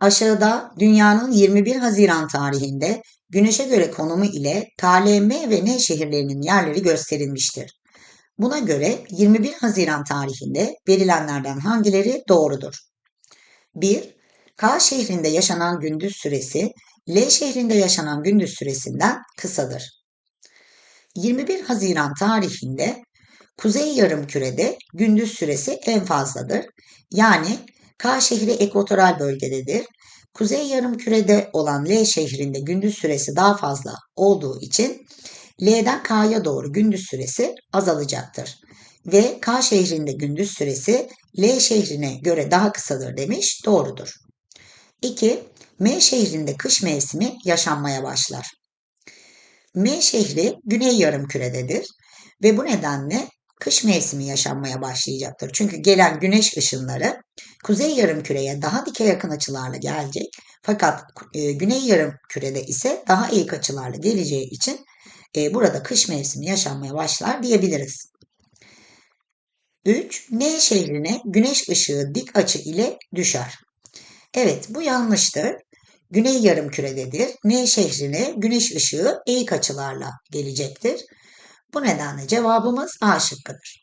Aşağıda dünyanın 21 Haziran tarihinde Güneş'e göre konumu ile K, L, M ve N şehirlerinin yerleri gösterilmiştir. Buna göre 21 Haziran tarihinde verilenlerden hangileri doğrudur? 1. K şehrinde yaşanan gündüz süresi L şehrinde yaşanan gündüz süresinden kısadır. 21 Haziran tarihinde Kuzey Yarımküre'de gündüz süresi en fazladır. Yani K şehri ekvatoral bölgededir. Kuzey Yarımküre'de olan L şehrinde gündüz süresi daha fazla olduğu için L'den K'ya doğru gündüz süresi azalacaktır. Ve K şehrinde gündüz süresi L şehrine göre daha kısadır demiş. Doğrudur. 2. M şehrinde kış mevsimi yaşanmaya başlar. M şehri güney yarımkürededir ve bu nedenle kış mevsimi yaşanmaya başlayacaktır. Çünkü gelen güneş ışınları kuzey yarımküreye daha dike yakın açılarla gelecek. Fakat e, güney yarımkürede ise daha eğik açılarla geleceği için e, burada kış mevsimi yaşanmaya başlar diyebiliriz. 3. N şehrine güneş ışığı dik açı ile düşer. Evet bu yanlıştır. Güney yarımkürededir. N şehrine güneş ışığı eğik açılarla gelecektir. Bu nedenle cevabımız A şıkkıdır.